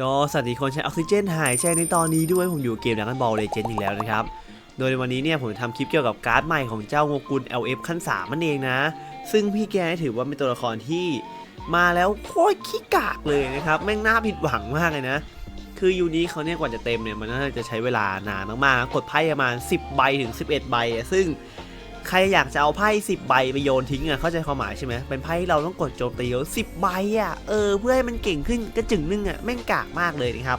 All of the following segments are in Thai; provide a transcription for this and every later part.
ก็สวัสดีคนใช้ออกซิเจนหายใจในตอนนี้ด้วยผมอยู่เกมดักกันบอลเลเจนด์อีกแล้วนะครับ โดยในวันนี้เนี่ยผมทำคลิปเกี่ยวกับการ์ดใหม่ของเจ้าโงกุล LF ขั้น3มันเองนะ ซึ่งพี่แกถือว่าเป็นตัวละครที่มาแล้วโคตรขี้กากเลยนะครับแม่งน่าผิดหวังมากเลยนะ คือยูนี้เขาเนี่ยกว่าจะเต็มเนี่ยมันน่าจะใช้เวลานานมากๆกดไพ่ประมาณ 10 ใบถึง 11 ใบอะซึ่ง ใครอยากจะเอาไพ่10ใบไปโยนทิ้งอะเข้าใจความหมายใช่ไหมเป็นไพ่ที่เราต้องกดโจมตีแล้ว10ใบอะเออเพื่อให้มันเก่งขึ้นกระจึงนึงอะแม่งกากมากเลยนะครับ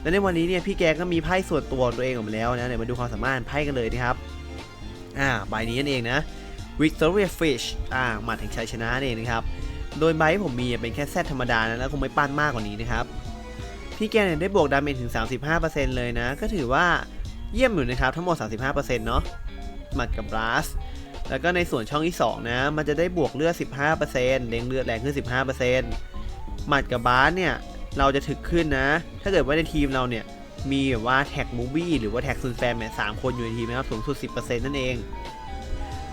และในวันนี้เนี่ยพี่แกก็มีไพ่ส่วนตัวตัวเองออกมาแล้วนะเดี๋ยวมาดูความสามารถไพ่กันเลยนะครับอ่าใบนี้นั่นเองนะ Victoria Fish อ่าหมัดแห่งชัยชนะนั่นเองนะครับโดยใบที่ผมมีเป็นแค่แซดธรรมดานะแล้วคงไม่ปั้นมากกว่านี้นะครับพี่แกเนี่ยได้บวกดาเมจถึง 35%เลยนะ ก็ถือว่าเยี่ยมอยู่นะครับทั้งหมด 35%เนาะ หมัดกับบลัสแล้วก็ในส่วนช่องที่ 2 นะ มันจะได้บวกเลือด 15%เด้งเลือดแรงขึ้น 15%หมัดกับบลัสเนี่ย เราจะถึกขึ้นนะ ถ้าเกิดว่าในทีมเราเนี่ย มีแบบว่าแท็กมูวี่หรือว่าแท็กซูนแฟมเนี่ยสามคนอยู่ในทีมนะครับ สูงสุด 10%นั่นเอง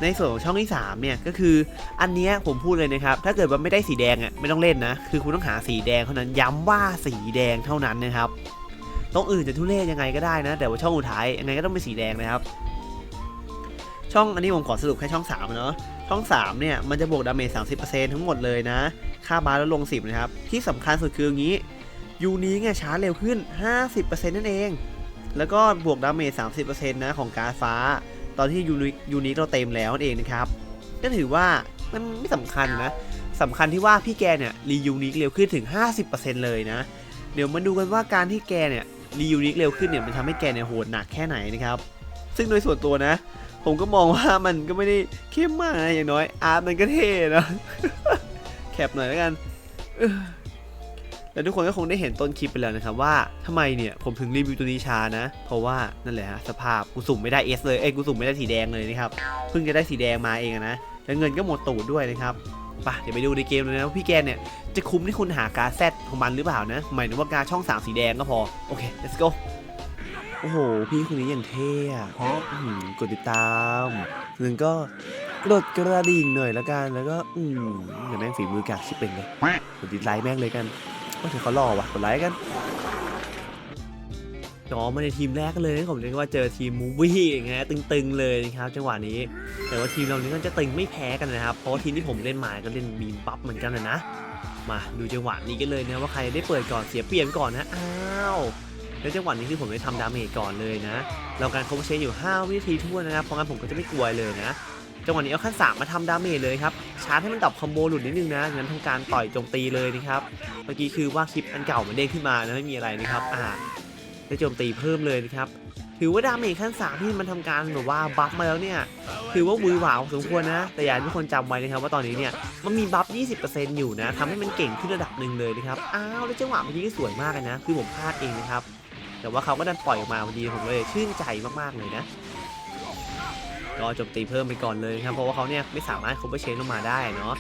ในส่วนของช่องที่ 3 เนี่ย ก็คืออันนี้ผมพูดเลยนะครับ ถ้าเกิดว่าไม่ได้สีแดงอะไม่ต้องเล่นนะ คือคุณต้องหาสีแดงเท่านั้น ย้ำว่าสีแดงเท่านั้นนะครับ ต้องอื่นจะทุเรศยังไงก็ได้นะ แต่ว่าช่องอุท้ายยังไงก็ต้องเป็นสีแดงนะครับ ช่องอันนี้ผมขอสรุปแค่ช่อง3เนาะช่อง 3 เนี่ย มันจะบวกดาเมจ30%ทั้งหมดเลยนะ ค่าบาร์ลดลง 10 นะครับ ที่สำคัญสุดคืออย่างนี้ยูนี้ไงช้าเร็วขึ้น 50%นั่นเอง แล้วก็บวกดาเมจ30%นะของการฟ้า ตอนที่ยูนิยูนี้เราเต็มแล้วนั่นเองนะครับก็ถือว่ามันไม่สำคัญนะสำคัญที่ว่าพี่แกเนี่ยรียูนิคเร็วขึ้นถึง 50%เลยนะ เดี๋ยวมาดูกันว่าการที่แกเนี่ยรียูนิคเร็วขึ้นเนี่ยมันทำให้แกเนี่ยโหดหนักแค่ไหนนะครับ ซึ่งโดยส่วนตัวนะ ผมก็มองว่ามันก็ไม่ได้เข้มมากนะอย่างน้อยอาร์ตมันก็เท่นะแคปหน่อยแล้วกันแล้วทุกคนก็คงได้เห็นต้นคลิปไปแล้วนะครับว่าทำไมเนี่ยผมถึงรีวิวตัวนี้ช้านะ เพราะว่านั่นแหละฮะสภาพกูสุ่มไม่ได้เอสเลยเอ้กูสุ่มไม่ได้สีแดงเลยนะครับเพิ่งจะได้สีแดงมาเองนะแล้วเงินก็หมดตูดด้วยนะครับไปเดี๋ยวไปดูในเกมเลยนะว่าพี่แกเนี่ยจะคุ้มที่คุณหากาแซดของมันหรือเปล่านะหมายถึงว่ากาช่องสามสีแดงก็พอโอเค let's go โอ้โห พี่คนนี้อย่างเท่อะกดติดตามหนึ่งก็กดกระดิ่งหน่อยละกัน แล้วก็อืมอย่าแม่งฝีมือกากชิบเป็นเลยกดติดไลค์แม่งเลยกันก็ถือเขาหล่อว่ะกดไลค์กันจอมาในทีมแรกเลยผมเรียกว่าเจอทีมมูวี่อย่างเงี้ยตึงๆเลยนะครับจังหวะนี้ แต่ว่าทีมเรานี้ก็จะตึงไม่แพ้กันนะครับ เพราะทีมที่ผมเล่นมาก็เล่นบีมบัฟเหมือนกันนะนะ มาดูจังหวะนี้กันเลยนะว่าใครได้เปิดก่อนเสียเปรียบก่อนนะ อ้าว แล้วจังหวะนี้คือผมได้ทำดาเมจก่อนเลยนะเราการโคมเชนอยู่ 5 วินาทีทั่วนะครับเพราะงั้นผมก็จะไม่กลัวเลยนะจังหวะนี้เอาขั้นสามมาทำดาเมจเลยครับชาร์จให้มันดับคอมโบหลุดนิดนึงนะงั้นทำการต่อยโจมตีเลยนะครับเมื่อกี้คือว่าคลิปอันเก่ามันเด้งขึ้นมานะไม่มีอะไรนะครับอ่าได้โจมตีเพิ่มเลยนะครับถือว่าดาเมจขั้นสามที่มันทำการแบบว่าบัฟมาแล้วเนี่ยถือว่ามือหวาวสมควรนะ แต่อยากให้ทุกคนจำไว้นะครับว่าตอนนี้เนี่ยมันมีบัฟ 20%อยู่นะทำให้มันเก่งขึ้นระดับหนึ่งเลยนะครับอ้าวแล้วจังหวะเมื่อกี้ก็สวยมากเลยนะ คือผมพลาดเองนะครับ แต่ว่าเขาก็ดันปล่อยออกมาพอดีผมเลยชื่นใจมากๆเลยนะก็โจมตีเพิ่มไปก่อนเลยครับเพราะว่าเขาเนี่ยไม่สามารถคบเชนลงมาได้เนาะ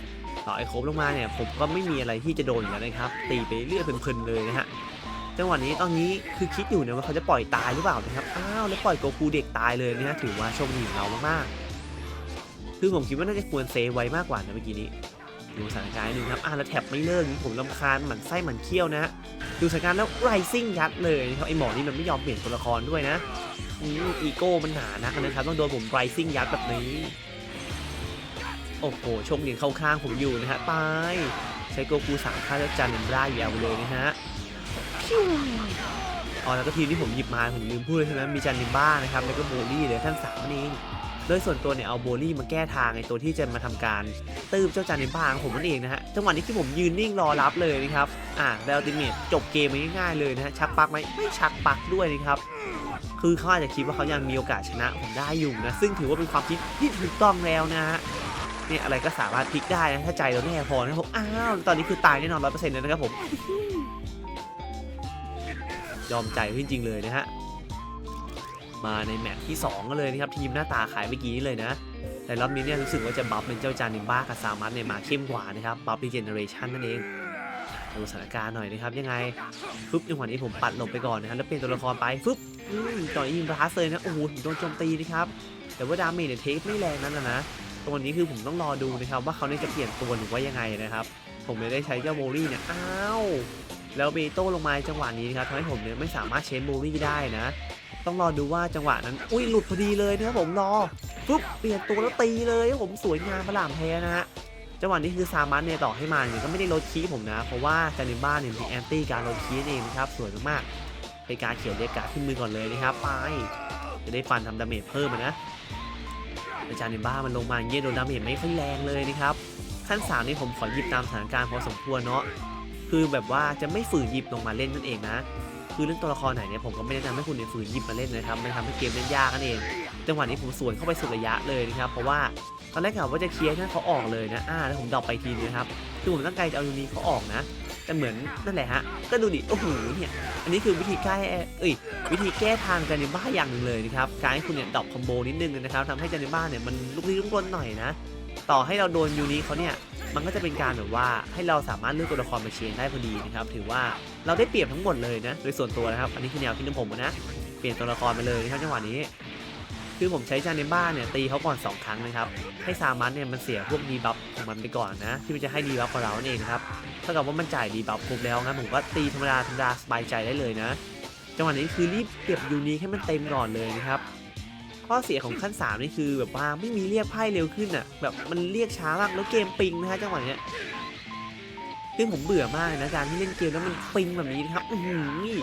ต่อไอ้คบลงมาเนี่ยผมก็ไม่มีอะไรที่จะโดนอยู่แล้วนะครับ ตีไปเรื่อยเพลินๆเลยนะฮะจังหวะนี้ตอนนี้คือคิดอยู่นะว่าเขาจะปล่อยตายหรือเปล่านะครับอ้าวแล้วปล่อยโกคูเด็กตายเลยนะฮะถือว่าโชคดีของเรามากๆคือผมคิดว่าน่าจะควรเซฟไว้มากกว่านะเมื่อกี้นี้ ดูสถานการณ์นิดนึงครับอ่าแล้วแท็บไม่เลิกมีผมลำคาญหมันไส้หมันเคี้ยวนะฮะดูสถานการณ์แล้วไรซิ่งยัดเลยนะครับไอหมอนี่มันไม่ยอมเปลี่ยนตัวละครด้วยนะอืมอีโก้มันหนานักนะครับต้องโดนผมไรซิ่งยัดแบบนี้โอ้โหโชคดีเข้าข้างผมอยู่นะฮะตายใช้โกคูสามค่าแล้วจันเนมร่าอยู่เอาเลยนะฮะอ๋อแล้วก็ทีมที่ผมหยิบมาผมลืมพูดเลยใช่ไหมมีจันนิมบ้านะครับแล้วก็โบลี่เหลือขั้นสามนั่นเอง โดยส่วนตัวเนี่ยเอาโบลี่มาแก้ทางไอตัวที่จะมาทำการตืบเจ้าจานนิมบ้าของผมนั่นเองนะฮะจังหวะนี้ที่ผมยืนนิ่งรอรับเลยนะครับอ่าแล้วติเมตจบเกมง่ายๆเลยนะฮะชักปักไหมไม่ชักปักด้วยนะครับคือเขาอาจจะคิดว่าเขายังมีโอกาสชนะผมได้อยู่นะซึ่งถือว่าเป็นความคิดที่ถูกต้องแล้วนะฮะเนี่ยอะไรก็สามารถพลิกได้นะถ้าใจเราแน่พอนะครับผมอ้าวตอนนี้คือตายแน่นอนร้อยเปอร์เซ็นต์เลยนะครับผมยอมใจจริงๆเลยนะฮะ มาในแมตช์ที่ 2 กันเลยนะครับ ทีมหน้าตาขายเมื่อกี้นี้เลยนะ แต่รอบนี้เนี่ยรู้สึกว่าจะบัฟเป็นเจ้าจานิมบ้ากับซามัสเนี่ยมาเข้มกว่านะครับ บัฟรีเจเนเรชันนั่นเองดูสถานการณ์หน่อยนะครับยังไงฟึบจังหวะนี้ผมปัดหลบไปก่อนนะครับแล้วเปลี่ยนตัวละครไปฟึบอืมต่อยยิงบลัสเลยนะโอ้โหโดนโจมตีนะครับแต่ว่าดาเมจเนี่ยเทคไม่แรงนั้นนะนะตรงนี้คือผมต้องรอดูนะครับว่าเขาเนี่ยจะเปลี่ยนตัวหรือว่ายังไงนะครับ ผมไม่ได้ใช้เจ้าโมลี่เนี่ยอ้าวแล้วเบโต้ลงมาจังหวะนี้นะครับทำให้ผมเนี่ยไม่สามารถเชนโบลี่ได้นะ ต้องรอดูว่าจังหวะนั้น อุ้ยหลุดพอดีเลยนะครับผมรอปุ๊บเปลี่ยนตัวแล้วตีเลยครับผมสวยงามประหลามแพ้นะฮะจังหวะนี้คือซามันเนี่ยต่อให้มาเนี่ยก็ไม่ได้ลดคีผมนะ เพราะว่าจานิบ้าเนี่ยมีแอนตี้การลดคีเองนะครับสวยมากๆเป็นการเขียวเรียกการขึ้นมือก่อนเลยนะครับไปจะได้ฟันทำดาเมจเพิ่มอะนะแต่จานิบ้ามันลงมาอย่างเงี้ยโดนดาเมจไม่ค่อยแรงเลยนะครับขั้นสามนี่ผมขอหยิบตามสถานการณ์พอสมควรเนาะคือแบบว่าจะไม่ฝืนหยิบลงมาเล่นนั่นเองนะ คือเรื่องตัวละครไหนเนี่ยผมก็ไม่แนะนำให้คุณเนี่ยฝืนหยิบมาเล่นนะครับมันทำให้เกมเล่นยากนั่นเองจังหวะนี้ผมสวนเข้าไปสุดระยะเลยนะครับเพราะว่าตอนแรกกะว่าจะเคลียร์ให้เขาออกเลยนะอ่าแล้วผมดรอปไปทีนะครับคือผมตั้งใจจะเอายูนีเขาออกนะแต่เหมือนนั่นแหละฮะก็ดูดิโอ้โหเนี่ยอันนี้คือวิธีแก้เอ้ยวิธีแก้ทางจานิบ้าอย่างหนึ่งเลยนะครับการให้คุณเนี่ยดรอปคอมโบนิดนึงนะครับทำให้จานิบ้าเนี่ยมันลุกลี้ลุกลนหน่อยนะต่อให้เราโดนยูนีเขาเนี่ย มันก็จะเป็นการแบบว่าให้เราสามารถเลือกตัวละครมาเชนได้พอดีนะครับถือว่าเราได้เปรียบทั้งหมดเลยนะโดยส่วนตัวนะครับอันนี้คือแนวคิดของผมนะเปลี่ยนตัวละครไปเลยนะครับจังหวะนี้คือผมใช้จานิบ้าเนี่ยตีเขาก่อน 2 ครั้งนะครับ ให้ซามันเนี่ยมันเสียพวกดีบัฟของมันไปก่อนนะ ที่มันจะให้ดีบัฟกับเรานั่นเองนะครับเท่ากับว่ามันจ่ายดีบัฟครบแล้วนะผมก็ตีธรรมดาธรรมดาสบายใจได้เลยนะ จังหวะนี้คือรีบเก็บยูนิคให้มันเต็มก่อนเลยนะครับ ข้อเสียของขั้น 3 นี่คือแบบว่าไม่มีเรียกไพ่เร็วขึ้นอะ แบบมันเรียกช้ามากแล้วเกมปิงนะฮะจังหวะเนี้ยซึ่งผมเบื่อมากนะการที่เล่นเกมแล้วมันปิงแบบนี้นะครับอือหือ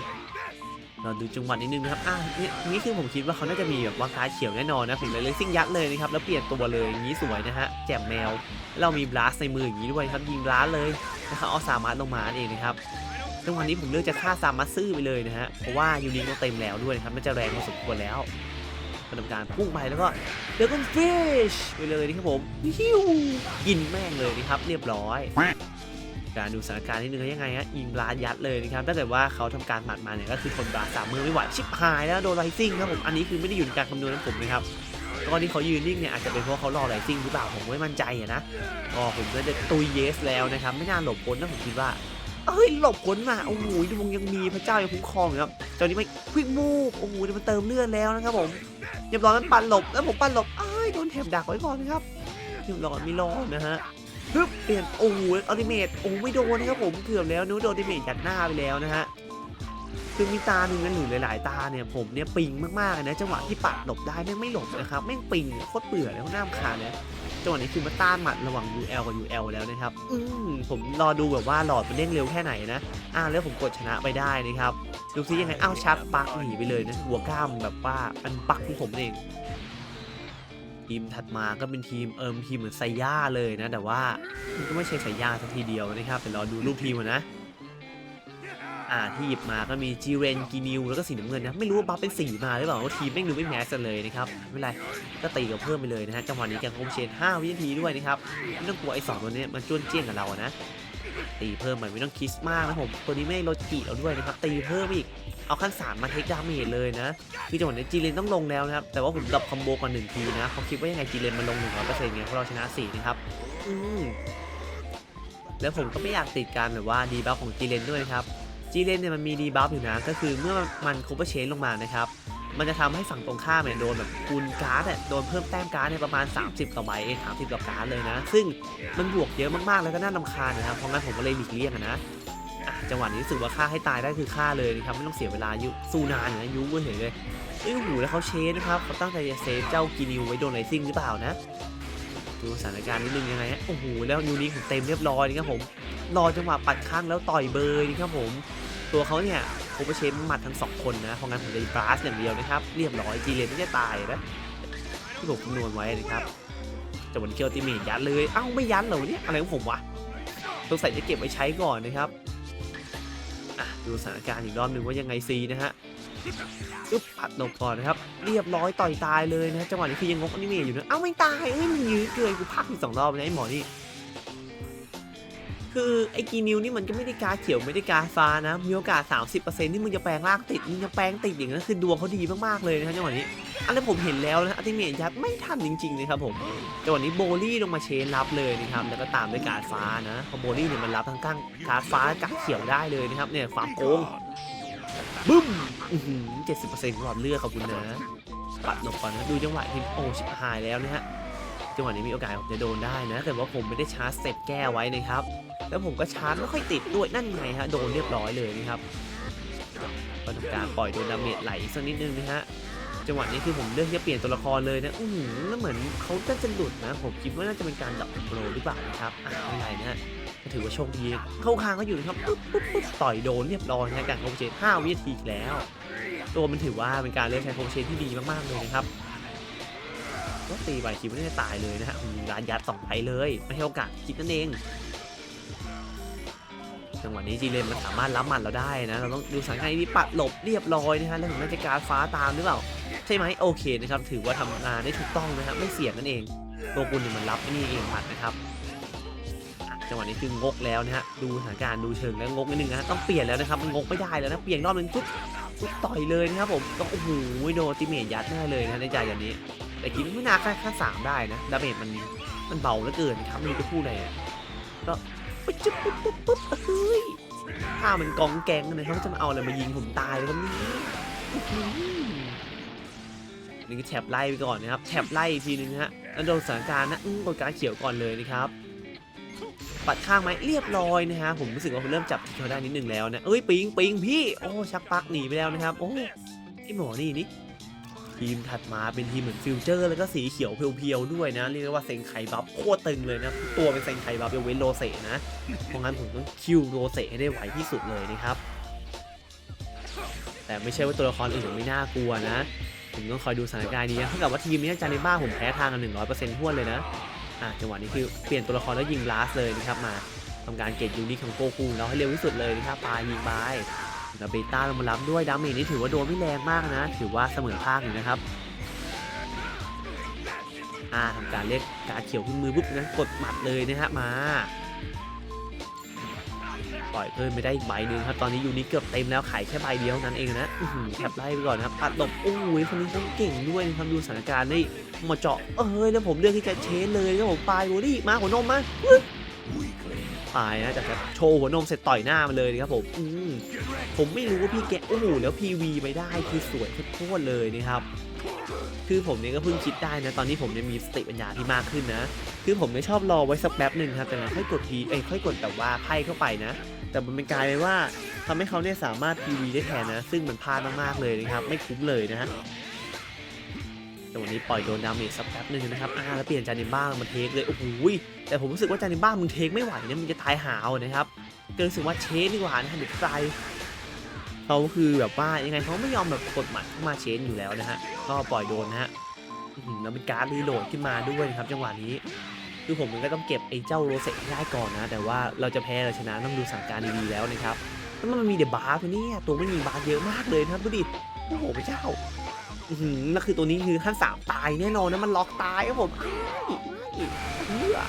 เราดูจังหวะนิดนึงนะครับ อะนี่นี่คือผมคิดว่าเขาน่าจะมีแบบว่าการเขียวแน่นอนนะ ผมเลยเลยซิ่งยัดเลยนะครับ แล้วเปลี่ยนตัวเลยอย่างนี้สวยนะฮะ แจ่มแมว เรามีบลัสในมืออย่างนี้ด้วยครับ ยิงบลัสเลยนะครับ เอาสามารถลงมาเองนะครับจังหวะนี้ผมเลือกจะฆ่าซามัสซื่อไปเลยนะฮะ เพราะว่ายูนิคเราเต็มแล้วด้วยนะครับน่าจะแรงพอสมควรแล้ว ทำการพุ่งไปแล้วก็เดี๋ยวก็ฟิชไปเลยนะครับผมฮิวกินแม่งเลยนะครับเรียบร้อยการดูสถานการณ์นิดนึงว่ายังไงฮะยิงบลายัดเลยนะครับถ้าเกิดว่าเขาทำการหมัดมาเนี่ยก็คือคนบลาสสามมือไม่ไหวชิบหายแล้วโดนไรซิ่งครับผมอันนี้คือไม่ได้อยู่ในการคำนวณของผมนะครับก็ที่เขายืนนิ่งเนี่ยอาจจะเป็นเพราะเขารอไรซิ่งหรือเปล่าผมไม่มั่นใจอะนะก็ผมก็จะตุยเยสแล้วนะครับไม่น่าหลบพ้นนะผมคิดว่าเอ้ยหลบพ้นมาโอ้โหดวงยังมีพระเจ้ายังคุ้มครองอยู่ครับตอนนี้ไม่ควิกมูฟโอ้โหเดี๋ยมันเติมเลือดแล้วนะครับผม เรียบร้อยมันปั่นหลบแล้วผมปั่นหลบอ้ยโดนแถบดักไว้ก่อนนะครับเรียบร้อยไม่รอดนะฮะปึ๊บเปลี่ยนโอ้โหอลิเมตโอ้ไม่โดนนะครับผมเกือบแล้วนู้โดนอลิเมตยัดหน้าไปแล้วนะฮะคือมีตาหนึ่งนั้นหรือหลาย ๆ ตาเนี่ยผมเนี่ยปิงมากๆเลยนะจังหวะที่ปัดหลบได้แม่งไม่หลบนะครับแม่งปิงโคตรเบื่อเล้วหน้าคาเนี่ย จังหวะนี้คือมาต้านหมัดระหว่าง UL กับ UL แล้วนะครับ อืมผมรอดูแบบว่าหลอดมันเด้งเร็วแค่ไหนนะ อ่าแล้วผมกดชนะไปได้นะครับ ดูซิยังไง อ้าวชัดปักหนีไปเลยนะ หัวกล้ามแบบว่ามันปักของผมเอง ทีมถัดมาก็เป็นทีมเอิมทีมเหมือนไซย่าเลยนะ แต่ว่ามันก็ไม่ใช่ไซย่าสักทีเดียวนะครับเดี๋ยวรอดูรูปทีมก่อนนะ อ่าที่หยิบมาก็มีจีเรนกีนิวแล้วก็สีน้ำเงินนะไม่รู้ว่าบัฟเป็นสีมาหรือเปล่าว่าทีมแม่งดูไม่แมสกันเลยนะครับไม่เป็นไรก็ตีกับเพิ่มไปเลยนะฮะจังหวะนี้แกงโคมเชน 5 วินาทีด้วยนะครับไม่ต้องกลัวไอ้สองตัวนี้มันจ้วนเจี้ยนกับเราอะนะตีเพิ่มไปไม่ต้องคิดมากนะผมตัวนี้ไม่ลดกีเราด้วยนะครับตีเพิ่มอีกเอาขั้นสามมาเทคดาเมจเลยนะคือจังหวะนี้จีเลนต้องลงแล้วนะครับแต่ว่าผมดับคอมโบก่อนหนึ่งทีนะเขาคิดว่ายังไงจีเลนมันลงหนึ่งร้อยเปอร์เซ็นต์ไงเพราะเราชนะสี่นะครับอืมแล้วผมก็ไม่อยากติดการแบบว่าดีบัฟของจีเลนด้วยนะครับ จีเลนเนี่ยมันมีดีบัฟอยู่นะ ก็คือเมื่อมันคูเปอร์เชนลงมานะครับ มันจะทำให้ฝั่งตรงข้ามเนี่ยโดนแบบคูณการ์ดเนี่ยโดนเพิ่มแต้มการ์ดเนี่ยประมาณ 30ต่อใบเอง30ต่อการ์ดเลยนะ ซึ่งมันบวกเยอะมากๆ แล้วก็น่ารำคาญนะครับ เพราะงั้นผมก็เลยหลีกเลี่ยงนะจังหวะนี้รู้สึกว่าฆ่าให้ตายได้คือฆ่าเลยนะครับไม่ต้องเสียเวลายุสู้นานนะยุ้งเฉยเลยเอ้ยโอ้โหแล้วเขาเชนนะครับเขาตั้งใจจะเซฟเจ้ากินิวไว้โดนไรซิ่งหรือเปล่านะดูสถานการณ์นิดนึงยังไงฮะโอ้โหแล้วยูนิของเต็มเรียบร้อยนี่ครับผมรอจังหวะปัดข้างแล้วต่อยเบยนี่ครับผม ตัวเขาเนี่ยโคเปเชนหมัดทั้งสองคนนะเพราะงั้นผมเลยบลัสอย่างเดียวนะครับ เรียบร้อยจีเลนไม่จะตายนะที่ผมคำนวณไว้นะครับแต่วันเคียวติเมทยัดเลยเอ้าไม่ยัดเหรอเนี่ยอะไรของผมวะสงสัยจะเก็บไว้ใช้ก่อนนะครับอะดูสถานการณ์อีกรอบหนึ่งว่ายังไงซีนะฮะอึ๊บปัดลบก่อนนะครับ เรียบร้อยต่อยตายเลยนะจังหวะนี้คือยังงกอนิเมะอยู่นะเอ้าไม่ตายเอ้ยมันยืดเกินกูพักอีกสองรอบนะไอ้หมอนี่ คือไอ้กีนิวนี่มันก็ไม่ได้การเขียวไม่ได้การฟ้านะ มีโอกาส 30%ที่มึงจะแปลงร่างติดมึงจะแปลงติดอย่างนั้นคือดวงเขาดีมากๆเลยนะจังหวะนี้ อันนี้ผมเห็นแล้วนะอัติเมทยัดไม่ทันจริงๆเลยครับผมจังหวะนี้โบลี่ลงมาเชนรับเลยนะครับแล้วก็ตามด้วยการฟ้านะพอโบลี่เนี่ยมันรับทั้งก้างการฟ้าการเขียวได้เลยนะครับเนี่ยความโกงบึ้มเจ็ดสิบเปอร์เซ็นต์หลอดเลือดขอบคุณนะปัดหลบก่อนนะดูจังหวะทีมโอ้ชิบหายแล้วนะฮะ จังหวะนี้มีโอกาสผมจะโดนได้นะ แต่ว่าผมไม่ได้ชาร์จเสร็จแก้ไว้นะครับ แล้วผมก็ชาร์จไม่ค่อยติดด้วยนั่นไงฮะโดนเรียบร้อยเลยนะครับก็ทำการปล่อยโดนดาเมจไหลสักนิดนึงนะฮะจังหวะนี้คือผมเลือกที่จะเปลี่ยนตัวละครเลยนะ อือหือแล้วเหมือนเขาจะจะหลุดนะ ผมคิดว่าน่าจะเป็นการดับโปรหรือเปล่านะครับอะไม่เป็นไรนะฮะถือว่าโชคดีเข้าคางก็อยู่นะครับปุ๊บปุ๊บปุ๊บต่อยโดนเรียบร้อยนะการโคเชน5วินาทีอีแล้ว ตัวมันถือว่าเป็นการเลือกใช้โคเชนที่ดีมากๆเลยนะครับ ก็ตีไปคิดว่าน่าจะตายเลยนะฮะมร้านยัดสองไปเลยไม่ให้โอกาสคิดนั่นเองจังหวะนี้จีเลนมันสามารถรับมันเราได้นะ เราต้องดูสถานการณ์นี้ปัดหลบเรียบร้อยนะฮะแล้วผมน่าจะการฟ้าตามหรือเปล่า ใช่ไหมโอเคนะครับ ถือว่าทำงานได้ถูกต้องนะครับไม่เสี่ยงนั่นเองตัวกุลเนี่ยมันรับนี่เองหมัดนะครับจังหวะนี้คืองกแล้วนะฮะดูสถานการณ์ดูเชิงแล้วงกนิดนึงนะฮะต้องเปลี่ยนแล้วนะครับมันงกไม่ได้แล้วนะเปลี่ยนรอบนึงปุ๊บปุ๊บต่อยเลยนะครับผมต้องโอ้โหโดนติเมจยัดแน่เลยนะในใจอย่างนี้ แต่คิดว่าไม่น่าแค่แค่สามได้นะ ดาเมจมันมันเบาเหลือเกินครับไม่รู้จะพูดอะไรอะก็ปุ๊บปุ๊บปุ๊บปุ๊บเฮ้ยถ้ามันกองแกงนะเขาจะมาเอาอะไรมายิงผมตายเลยครับนี่นี่ก็แถบไล่ไปก่อนนะครับแถบไล่อีกทีนึงฮะแล้วโดนสถานการณ์นะอื้อกดการเขียวก่อนเลยนะครับ ปัดข้างไหมเรียบร้อยนะฮะ ผมรู้สึกว่าผมเริ่มจับที่เขาได้นิดนึงแล้วนะ เอ้ยปิงปิงพี่ โอ้ชักปักหนีไปแล้วนะครับ โอ้ไอหมอนี่นี่ ทีมถัดมาเป็นทีมเหมือนฟิวเจอร์ แล้วก็สีเขียวเพียวๆด้วยนะ เรียกว่าเซงไข่บัฟโคตรตึงเลยนะ ตัวเป็นเซงไข่บัฟยกเว้นโรเซ่นะเพราะงั้นผมต้องคิวโรเซ่ให้ได้ไวที่สุดเลยนะครับแต่ไม่ใช่ว่าตัวละครอื่นไม่น่ากลัวนะผมต้องคอยดูสถานการณ์นี้นะถ้ากิดว่าทีมนี้จาในบ้าผมแพ้ทางกัน100%ท้วนเลยนะอะจังหวะนี้คือเปลี่ยนตัวละครแล้วยิงลาสเลยนะครับมาทำการเก็บยูนิคของโกคูแล้วให้เร็วที่สุดเลยนะครับปายิงไป แล้วเบต้าลงมารับด้วยดาเมจนี่ถือว่าโดนไม่แรงมากนะ ถือว่าเสมอภาคอยู่นะครับอ่าทำการเรียกการเขียวขึ้นมือปุ๊บนะกดหมัดเลยนะฮะมาปล่อยเพิ่มไปได้อีกใบหนึ่งครับ ตอนนี้ยูนิเกือบเต็มแล้วขายแค่ใบเดียวนั้นเองนะแคปไล่ไปก่อนนะครับปัดหลบโอ้ยคนนี้เขาเก่งด้วยนะครับดูสถานการณ์ได้มาเจาะเอ้ยแล้วผมเลือกที่จะเชนเลยก็ผมปลายโรดี้มาหัวนมมา ปึ๊บปลายนะจากโชว์หัวนมเสร็จต่อยหน้ามันเลยนะครับผมอืมผมไม่รู้ว่าพี่แกโอ้โหแล้วพีวีไปได้คือสวยโคตรเลยนะครับคือผมเนี่ยก็เพิ่งคิดได้นะตอนนี้ผมเนี่ยมีสติปัญญาที่มากขึ้นนะ คือผมเนี่ยชอบรอไว้สักแป๊บหนึ่งครับแต่ค่อยกดทีเอ้ยค่อยกดแบบว่าไพ่เข้าไปนะ แต่มันเป็นกลายเป็นว่าทำให้เขาเนี่ยสามารถ PV ได้แทนนะ ซึ่งมันพลาดมากๆเลยนะครับ ไม่คุ้มเลยนะฮะ แต่วันนี้ปล่อยโดนดาเมจสักแป๊บหนึ่งนะครับอ่าแล้วเปลี่ยนจานิบ้ามาเทคเลยโอ้โหแต่ผมรู้สึกว่าจานิบ้ามึงเทคไม่ไหวเนี่ยมันจะตายหาวนะครับก็รู้สึกว่าเชนดีกว่านะเด็กไกลเขาคือแบบว่ายังไงเขาไม่ยอมแบบกดหมัดเข้ามาเชนอยู่แล้วนะฮะก็ปล่อยโดนนะฮะแล้วเป็นการดรีโหลดขึ้นมาด้วยนะครับจังหวะนี้คือผมมันก็ต้องเก็บไอ้เจ้าโรเซตได้ก่อนนะ แต่ว่าเราจะแพ้เราชนะต้องดูสถานการณ์ดีๆแล้วนะครับแล้วมันมีเดบาร์ตัวนี้ตัวไม่มีบาร์เยอะมากเลยนะครับดูดิโอ้โหพระเจ้า อือหือแล้วคือตัวนี้คือขั้นสามตายแน่นอนนะมันล็อกตายครับผมไม่ไม่เหี้ย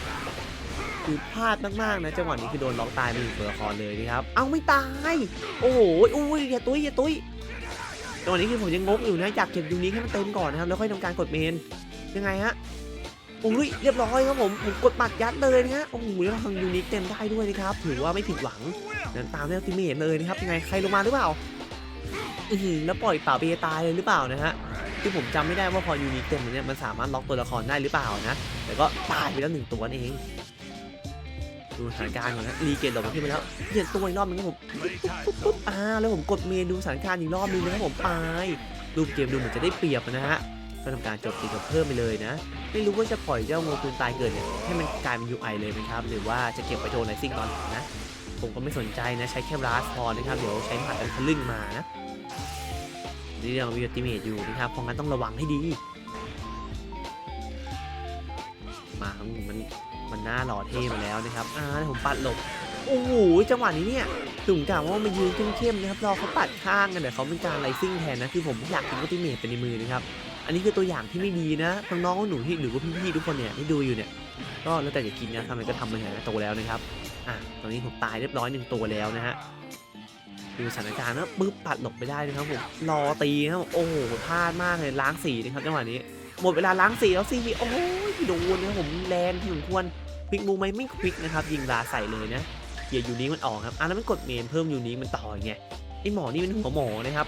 คือพลาดมากๆนะจังหวะนี้คือโดนล็อกตายไปหนึ่งตัวละครเลยนะครับ เอ้าไม่ตาย โอ้โหอุ้ยอย่าตุ้ยอย่าตุ้ยจังหวะนี้คือผมยังงกอยู่นะอยากเก็บยูนิคให้มันเต็มก่อนนะครับแล้วค่อยทำการกดเมนยังไงฮะโอ้ยเรียบร้อยครับผมผมกดบัตรยัดเลยนะฮะโอ้โหแล้วทำยูนิคเต็มได้ด้วยนะครับถือว่าไม่ผิดหวังนั้นตามด้วยติเมทเลยนะครับยังไงใครลงมาหรือเปล่า อือแล้วปล่อยเป่าเปตายเลยหรือเปล่านะฮะที่ผมจำไม่ได้ว่าพอยูนิคเต็มเนี่ยมันสามารถล็อกตัวละครได้หรือเปล่านะแต่ก็ตายไปแล้วหนึ่งตัวเองดูสถานการณ์ก่อนนะรีเกตหลบมาขึ้นไปแล้วเปลี่ยนตัวอีกรอบนึงครับผมปุ๊บปุ๊บปุ๊บอ่าแล้วผมกดเมนดูสถานการณ์อีกรอบนึงนะครับผมไปรูปเกมดูเหมือนจะได้เปรียบนะฮะก็ทำการจบตีกับเพิ่มไปเลยนะ ไม่รู้ว่าจะปล่อยเจ้างูคูนตายเกิดเนี่ยให้มันกลายเป็น UI เลยไหมครับ หรือว่าจะเก็บไปโชว์ในซิ่งตอนหลังนะ ผมก็ไม่สนใจนะ ใช้แค่ราสพอนะครับ เดี๋ยวใช้หมัดกันทะลึ่งมานะ นี่เรามีอัลติเมทอยู่นะครับเพราะงั้นต้องระวังให้ดี มาครับมันมันหน้าหล่อเท่มาแล้วนะครับอ่าวผมปัดหลบโอ้โหจังหวะนี้เนี่ยถึงกล่าวว่ามายืนเข้มๆนะครับรอเขาปัดข้างกันเดี๋ยวเขาเป็นการไลซิ่งแทนนะคือผมอยากกินอัติเมทไปในมือนะครับอันนี้คือตัวอย่างที่ไม่ดีนะน้องๆหนูที่หรือว่าพี่ๆทุกคนเนี่ยที่ดูอยู่เนี่ยก็แล้วแต่จะกินนะทำอะไรก็ทำเลยนะโตแล้วนะครับอะตอนนี้ผมตายเรียบร้อยหนึ่งตัวแล้วนะฮะ ดูสถานการณ์นะปึ๊บปัดหลบไปได้นะครับผมรอตีนะครับโอ้โหพลาดมากเลยล้างสีนะครับจังหวะนี้ หมดเวลาล้างสีแล้วสิโอ้ยโดนนะครับผมแรงที่สมควรควิกมูไหมไม่ควิกนะครับ ยิงลาใส่เลยนะเกียร์ยูนี้มันออกครับอะแล้วมันกดเมนเพิ่มยูนี้มันต่อไงไอหมอนี่เป็นหัวหมอนะครับ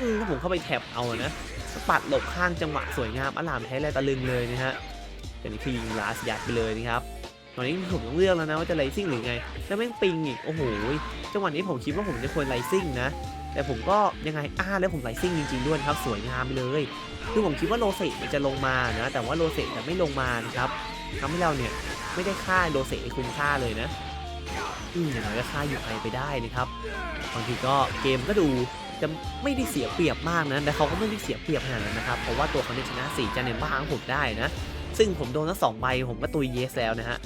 อืมถ้าผมเข้าไปแท็บเอานะปัดหลบข้างจังหวะสวยงามอลามแท้แลตะลึงเลยนะฮะแต่นี่คือยิงลาสยัดไปเลยนะครับ ตอนนี้ผมต้องเลือกแล้วนะว่าจะไลซิ่งหรือไงแล้วแม่งปิงอีกโอ้โหจังหวะนี้ผมคิดว่าผมจะควรไลซิ่งนะแต่ผมก็ยังไงอ้าแล้วผมไลซิ่งจริงๆด้วยนะครับสวยงามไปเลยคือผมคิดว่าโลเซมันจะลงมานะแต่ว่าโลเซจะไม่ลงมานะครับทำให้เราเนี่ยไม่ได้ค่าโลเซให้คุ้มค่าเลยนะอืมอย่างไรก็ค่าอยู่ไปไปได้นะครับบางทีก็เกมก็ดูจะไม่ได้เสียเปรียบมากนะแต่เขาก็ไม่ได้เสียเปรียบขนาดนั้นนะครับเพราะว่าตัวเขาเนี่ยชนะสี่จันเนี่ยบ้างผมได้นะซึ่งผมโดนทั้งสองใบผมก็ตุยเยสแล้วนะฮะ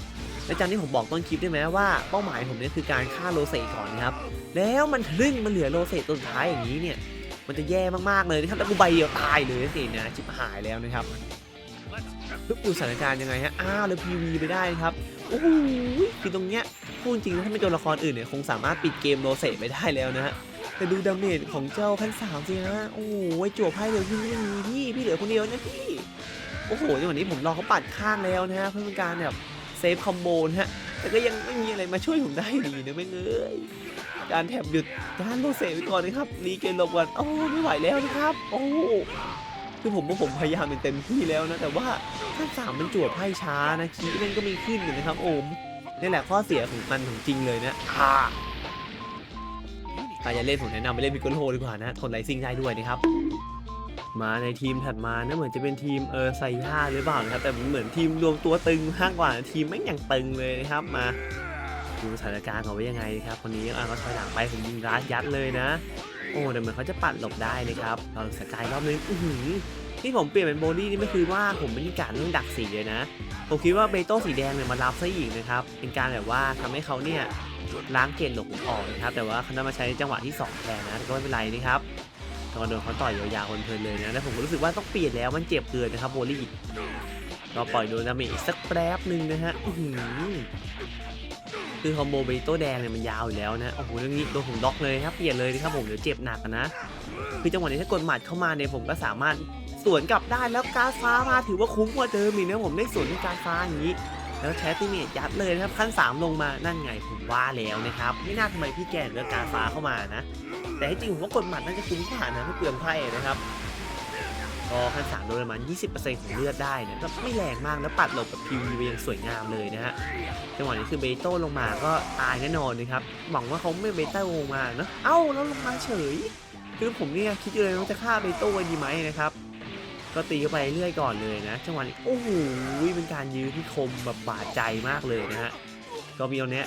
และจำที่ผมบอกต้นคลิปได้ไหมว่าเป้าหมายผมเนี่ยคือการฆ่าโลเซก่อนนะครับ แล้วมันทะลึ่งมันเหลือโลเซตัวสุดท้ายอย่างนี้เนี่ย มันจะแย่มากๆเลยนะครับแล้วกูใบเดียวตายเลยสินะชิบหายแล้วนะครับทุกดูสถานการณ์ยังไงฮะ อ้าวแล้วพีวีไปได้นะครับโอ้โหคือตรงเนี้ยพูดจริงถ้าเป็นตัวละครอื่นเนี่ยคงสามารถปิดเกมโลเซไปได้แล้วนะฮะ แต่ดูดาเมจของเจ้าพันสามสิฮะ โอ้โหจั่วไพ่เหลือพี่ไม่มีพี่ พี่เหลือคนเดียวนะพี่ โอ้โหจังหวะนี้ผมรอเขาปัดข้างแล้วนะฮะเพื่อเป็นการแบบ เซฟคอมโบนะฮะ แต่ก็ยังไม่มีอะไรมาช่วยผมได้ดีนะไม่งเอ้ยการแถบหยุดการโลเซไปก่อนนะครับรีเกมลงก่อนโอ้ไม่ไหวแล้วนะครับ โอ้คือผมว่าผมพยายามเป็นเต็มที่แล้วนะ แต่ว่าขั้นสามมันจวบไพ่ช้านะคีย์มันก็มีขึ้นอยู่นะครับโอมนี่แหละข้อเสียของมันของจริงเลยนะอ่าใครจะเล่นผมแนะนำไปเล่นบิโกโลดีกว่านะทนไลซิ่งได้ด้วยนะครับ มาในทีมถัดมานะเหมือนจะเป็นทีมเออไซย่าหรือเปล่านะครับแต่เหมือนทีมรวมตัวตึงมากกว่าทีมไม่งอย่างตึงเลยนะครับมาดูสถานการณ์เขาไว้ยังไงนะครับคนนี้อะก็ถอยหลังไปผมยิงร้านยัดเลยนะ โอ้แต่เหมือนเขาจะปัดหลบได้นะครับเราสกายรอบนึงอื้อหือที่ผมเปลี่ยนเป็นโบลี่นี่ไม่คือว่าผมไม่มีการเรื่องดักสีเลยนะผมคิดว่าเบโต้สีแดงเนี่ยมารับซะอีกนะครับเป็นการแบบว่าทำให้เขาเนี่ยล้างเกณฑ์หลบออกนะครับแต่ว่าเขานำมาใช้จังหวะที่สองแทนนะก็ไม่เป็นไรนะครับ ตอนโดนเขาต่อยยาวๆเพลินเลยนะแล้วผมก็รู้สึกว่าต้องเปลี่ยนแล้วมันเจ็บเกินนะครับโบลี่ก็ปล่อยโดนดาเมจสักแป๊บหนึ่งนะฮะคือคอมโบเบโต้แดงเนี่ยมันยาวอยู่แล้วนะโอ้โหเรื่องนี้โดนผมล็อกเลยครับเปลี่ยนเลยนะครับผมเดี๋ยวเจ็บหนักนะคือจังหวะนี้ถ้ากดหมัดเข้ามาเนี่ยผมก็สามารถสวนกลับได้แล้วการฟ้ามาถือว่าคุ้มกว่าเดิมอีกนะผมได้สวนด้วยการฟ้าอย่างนี้ แล้วแชตติเมตยัดเลยนะครับขั้น 3 ลงมานั่นไงผมว่าแล้วนะครับ ไม่น่าทำไมพี่แกนเลือกการฟ้าเข้ามานะ แต่ที่จริงผมว่ากดหมัดน่าจะคุ้มกว่านะไม่เปลืองไพ่นะครับก็ขั้นสามโดนประมาณ 20%ของเลือดได้นะก็ไม่แรงมากแล้วปัดหลบกับพีวีไปยังสวยงามเลยนะฮะจังหวะนี้คือเบโต้ลงมาก็ตายแน่นอนนะครับหวังว่าเขาไม่เบโต้ลงมาเนอะเอ้าแล้วลงมาเฉย คือผมเนี่ยคิดอยู่เลยว่าจะฆ่าเบโต้ดีไหมนะครับ ก็ตีเข้าไปเรื่อยก่อนเลยนะ จังหวะนี้โอ้โหเป็นการยื้อที่คมแบบบาดใจมากเลยนะฮะก็มีตรงเนี้ย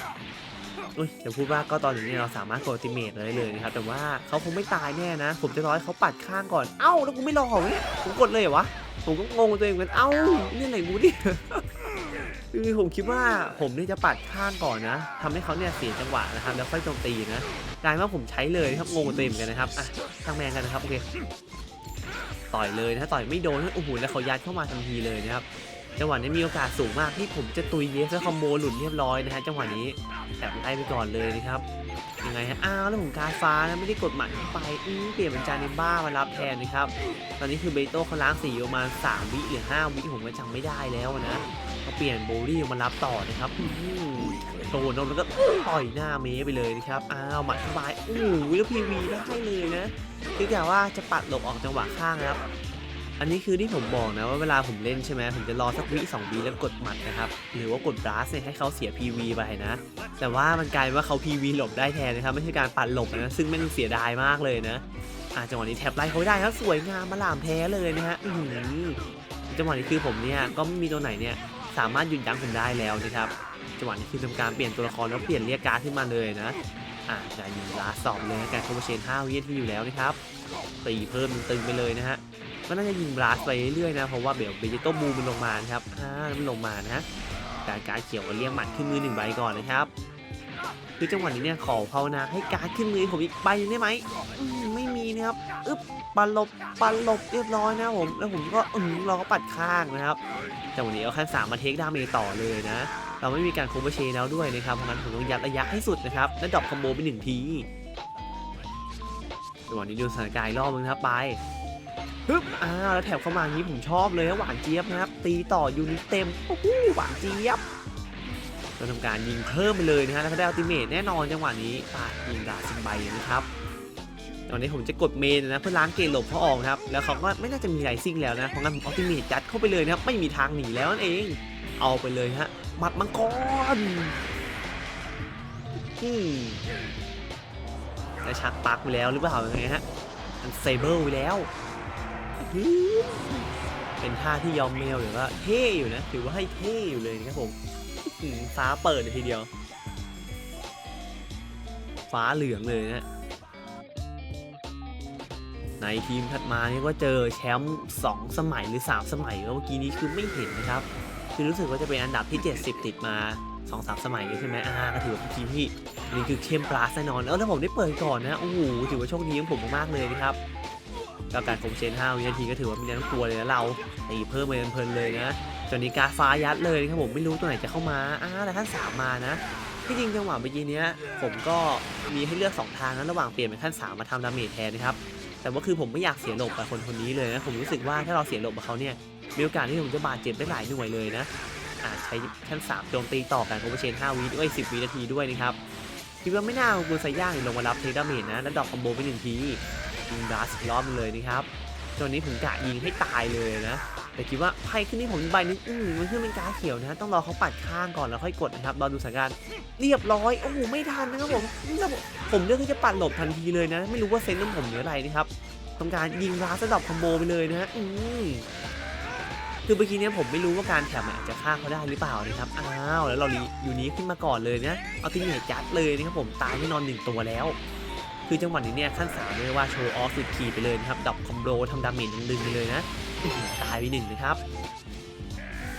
อุ้ยจะพูดว่าก็ตอนนี้เราสามารถกดติเมตเลยเลยนะครับ แต่ว่าเขาคงไม่ตายแน่นะ ผมจะร้อให้เขาปัดข้างก่อน เอ้า แล้วกูไม่รอเหรอเนี่ยผมกดเลยเหรอวะ ผมก็งงตัวเองกัน เอ้านี่อะไรกูเนี่ยคือผมคิดว่าผมเนี่ยจะปัดข้างก่อนนะทำให้เขาเนี่ยเสียจังหวะนะครับ แล้วค่อยโจมตีนะกลายว่าผมใช้เลยครับงงตัวเองกันนะครับ อะทางแมนกันนะครับ โอเค ต่อยเลยนะต่อยไม่โดนโอ้โหแล้วเขายัดเข้ามาทันทีเลยนะครับจังหวะนี้มีโอกาสสูงมากที่ผมจะตุยเยสแล้วคอมโบหลุดเรียบร้อยนะฮะจังหวะนี้แต่ไล่ไปก่อนเลยนะครับยังไงฮะอ้าวแล้วผมการฟ้านะไม่ได้กดหมัดเข้าไปอื้อเปลี่ยนเป็นจานิบ้ามารับแทนนะครับตอนนี้คือเบโต้เขาล้างสีประมาณ3วิหรือ5วิผมก็จำไม่ได้แล้วนะ ก็เปลี่ยนโบลี่มารับต่อนะครับอือโดนแล้วก็ต่อยหน้าเมย์ไปเลยนะครับอ้าวหมัดสบายอู้หูแล้วพีวีได้เลยนะคือกะว่าจะปัดหลบออกจังหวะข้างนะครับ อันนี้คือที่ผมบอกนะว่าเวลาผมเล่นใช่ไหมผมจะรอสักวิสองวิแล้วกดหมัดนะครับหรือว่ากดบลัสเนี่ยให้เขาเสีย PV ไปนะ แต่ว่ามันกลายเป็นว่าเขา PV หลบได้แทนนะครับไม่ใช่การปัดหลบนะซึ่งแม่งเสียดายมากเลยนะอ่าจังหวะนี้แท็บไล่เขาได้ครับสวยงามมาหลามแท้เลยนะฮะอือจังหวะนี้คือผมเนี่ยก็ไม่มีตัวไหนเนี่ย สามารถหยุดยั้งผมได้แล้วนะครับจังหวะนี้คือทำการเปลี่ยนตัวละครแล้วเปลี่ยนเรียกการ์ดขึ้นมาเลยนะอะจะยิงลาสอบเลยการโคเชน5วิที่อยู่แล้วนะครับตีเพิ่มตึงไปเลยนะฮะก็น่าจะยิงบลัสไปเรื่อยๆนะเพราะว่าเบลเบจิโต้บูมันลงมาครับอ่ามันลงมานะฮะการการเขียวก็เรียกหมัดขึ้นมือหนึ่งใบก่อนนะครับคือจังหวะนี้เนี่ยขอภาวนาให้การขึ้นมือผมอีกใบนึงได้ไหม นะครับอึ๊บปันหลบปันหลบเรียบร้อยนะผมแล้วผมก็อืมเราก็ปัดข้างนะครับ แต่วันนี้เอาขั้นสามมาเทคดาเมจต่อเลยนะ เราไม่มีการโคเวอร์เชแล้วด้วยนะครับเพราะงั้นผมต้องยัดระยะให้สุดนะครับแล้วดรอปคอมโบไปหนึ่งทีจังหวะนี้ดูสถานการณ์รอบนึงนะครับไปฮึบอ่าแล้วแถบเข้ามาอย่างนี้ผมชอบเลยนะหวานเจี๊ยบนะครับ ตีต่อยูนิตเต็มโอ้โหหวานเจี๊ยบเราทำการยิงเพิ่มไปเลยนะฮะแล้วก็ได้อัลติเมทแน่นอนจังหวะนี้ปาดยิงดาซินใบนะครับ ตอนนี้ผมจะกดเมนนะเพื่อล้างเกณฑ์หลบเขาออกนะครับแล้วเขาก็ไม่น่าจะมีไรซิ่งแล้วนะเพราะงั้นผมออติเมตยัดเข้าไปเลยนะครับไม่มีทางหนีแล้วนั่นเอง เอาไปเลยฮะหมัดมังกรอืมแล้วชักปักไปแล้วหรือเปล่ายังไงฮะมันเซเบิลไปแล้วเป็นท่าที่ยอมแมวหรือว่าเท่อยู่นะถือว่าให้เท่อยู่เลยนะครับผมอืมฟ้าเปิดเลยทีเดียว ฟ้าเหลืองเลยนะ ในทีมถัดมาเนี่ยก็เจอแชมป์2สมัยหรือ 3 สมัยเมื่อกี้นี้คือไม่เห็นนะครับ คือรู้สึกว่าจะเป็นอันดับที่ 70 ติดมา2อสสมัยเลยใช่ไหมอ่าก็ถือว่าเป็นทีมที่นี่คือเข้มปลาสแน่นอน เออแล้วผมได้เปิดก่อนนะโอ้โหถือว่าโชคดีของผมมากๆเลยนะครับกับการคมเชน5วินาทีก็ถือว่ามีแรงตัวเลยนะเราตีเพิ่มไปเพลินเลยนะจนนี้การฟ้ายัดเลยนะครับผมไม่รู้ตัวไหนจะเข้ามาอ่าแต่ท่านสามมานะที่จริงจังหวะเมื่อกี้เนี้ยผมก็มีให้เลือก 2 ทางนะระหว่างเปลี่ยนเป็นขั้น3มาทำดาเมจแทนนะครับ แต่ว่าคือผมไม่อยากเสียหลบกับคนคนนี้เลยนะ ผมรู้สึกว่าถ้าเราเสียหลบกับเขาเนี่ยมีโอกาสที่ผมจะบาดเจ็บได้หลายหน่วยเลยนะอาจใช้ขั้น3โจมตีต่อกันโอเปอเรชั่น5วิด้วย10 วินาทีด้วยนะครับคิดว่าไม่น่าเอากุนไซย่างลงมารับเทคดาเมจนะแล้วดอกคอมโบไปหนึ่งทียิงดาสรอบเลยนะครับตอนนี้ผมกะยิงให้ตายเลยนะ แต่คิดว่าไพ่ขึ้นที่ผมใบนิดอืมมันขึ้นเป็นกาเขียวนะต้องรอเขาปัดข้างก่อนแล้วค่อยกดนะครับรอดูสถานการณ์เรียบร้อยโอ้โหไม่ทันนะครับผมนี่เราผมเลือกที่จะปัดหลบทันทีเลยนะ ไม่รู้ว่าเซนต์ของผมหรืออะไรนะครับต้องการยิงราสดับคอมโบไปเลยนะฮะอืมคือเมื่อกี้เนี้ยผมไม่รู้ว่าการแถมอาจจะฆ่าเขาได้หรือเปล่านะครับ อ้าว แล้วเราอยู่นี้ขึ้นมาก่อนเลยนะ เอาตีเหตุจัดเลยนะครับผม ตายไม่นอนหนึ่งตัวแล้ว คือจังหวะนี้เนี่ยขั้นสามเรียกว่าโชว์ออฟสุดขีดไปเลยนะครับดับคอมโบทำดาเมจดึงๆไปเลยนะ ตายไปหนึ่งนะครับ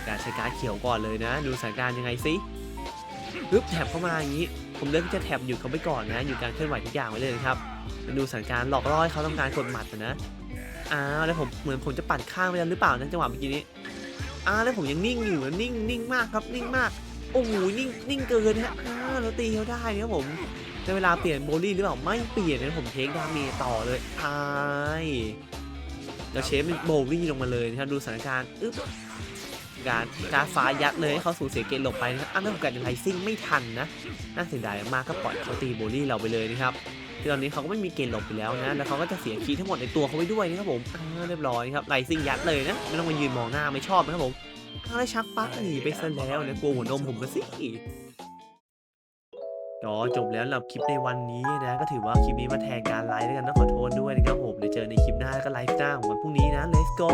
การใช้การเขียวก่อนเลยนะ ดูสถานการณ์ยังไงสิปึ๊บแถบเข้ามาอย่างนี้ ผมเลือกที่จะแถบอยู่เขาไปก่อนนะ อยู่การเคลื่อนไหวทุกอย่างไว้เลยนะครับดูสถานการณ์หลอกล่อให้เขาทำการกดหมัดนะอ้าวแล้วผมเหมือนผมจะปัดข้างไปแล้วหรือเปล่านะจังหวะเมื่อกี้นี้อ้าวแล้วผมยังนิ่งอยู่นิ่งนิ่งมากครับนิ่งมากโอ้โหนิ่งนิ่งเกินฮะอ้าวแล้วตีเขาได้นะครับผมในเวลาเปลี่ยนโบลี่หรือเปล่าไม่เปลี่ยนนะผมเทคดาเมจต่อเลยอาย แล้วเชฟเป็นโบวี่ลงมาเลยนะครับดูสถานการณ์อึ๊บการการฟ้ายัดเลยให้เขาสูญเสียเกณฑ์หลบไปนะครับอ้าวแล้วผมกันไลซิ่งไม่ทันนะน่าเสียดายมากก็ปล่อยเขาตีโบลี่เราไปเลยนะครับที่ตอนนี้เขาก็ไม่มีเกณฑ์หลบไปแล้วนะ แล้วเขาก็จะเสียคีทั้งหมดในตัวเขาไปด้วยนะครับผมเรียบร้อยครับไลซิ่งยัดเลยนะ ไม่ต้องมายืนมองหน้าไม่ชอบนะครับผมอ้าวแล้วชักปั๊กหนีไปซะแล้วนะกลัวหัวนมผมมาสิ ก็จบแล้วสำหรับคลิปในวันนี้นะ ก็ถือว่าคลิปนี้มาแทนการไลฟ์แล้วกันต้องขอโทษด้วยนะครับผมเดี๋ยวเจอในคลิปหน้าแล้วก็ไลฟ์หน้าของวันพรุ่งนี้นะ let's go